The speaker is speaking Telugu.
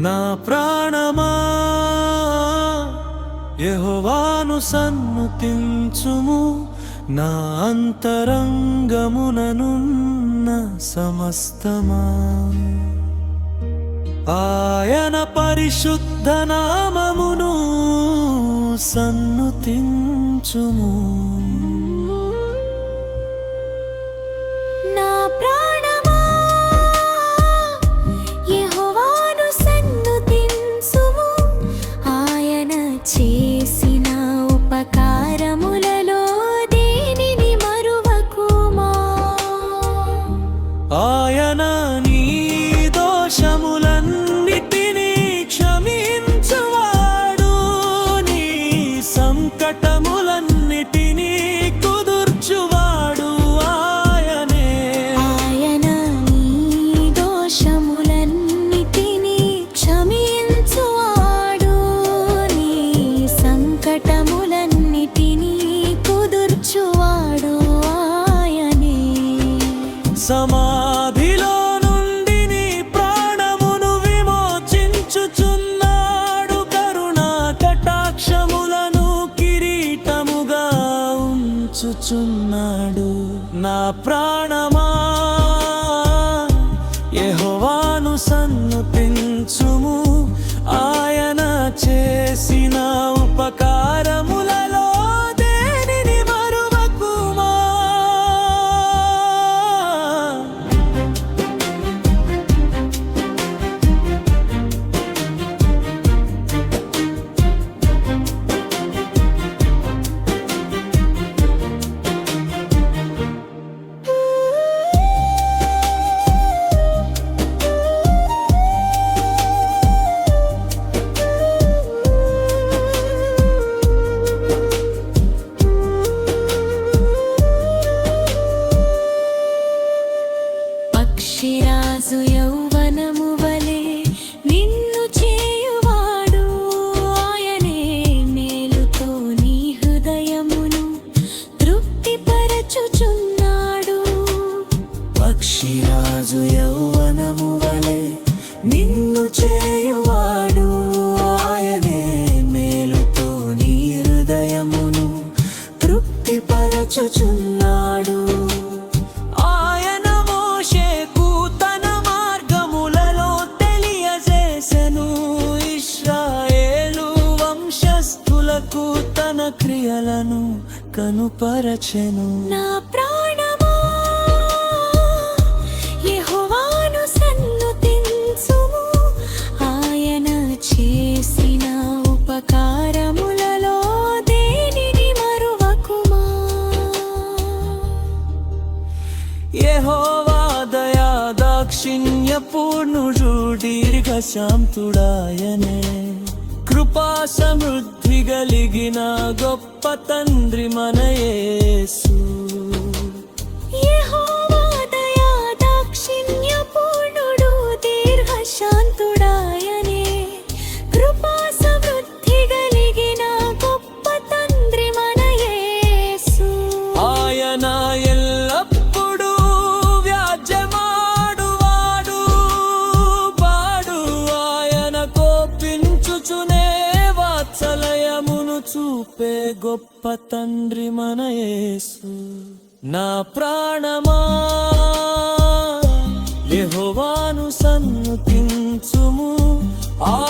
నా ప్రాణమా? యహోవాను సన్నుతించుము నా అంతరంగముననున్న సమస్తమా? ఆయన పరిశుద్ధ నామమును సన్నుతించుము. సంకటములన్నిటినీ కుదుర్చువాడు ఆయనే. సమాధిలో నుండి నీ ప్రాణమును విమోచించుచున్నాడు కరుణా కటాక్షములను కిరీటముగా ఉంచుచున్నాడు. నా ప్రాణమా యెహోవాను సన్నుతి క్రియలను కనుపరచెను. నా ప్రాణమా? యెహోవాను సన్నుతించుము. ఆయన చేసిన ఉపకారములలో దేనిని మరువకుమా? యెహోవా దయా దాక్షిణ్య పూర్ణుడు దీర్ఘశాంతుడాయనే. కృపా సమృద్ధి కలిగిన గొప్ప తండ్రి మనయేసు. చూపే గొప్ప తండ్రి మన యేసు. నా ప్రాణమా యెహోవాను సన్నుతించుము. ఆ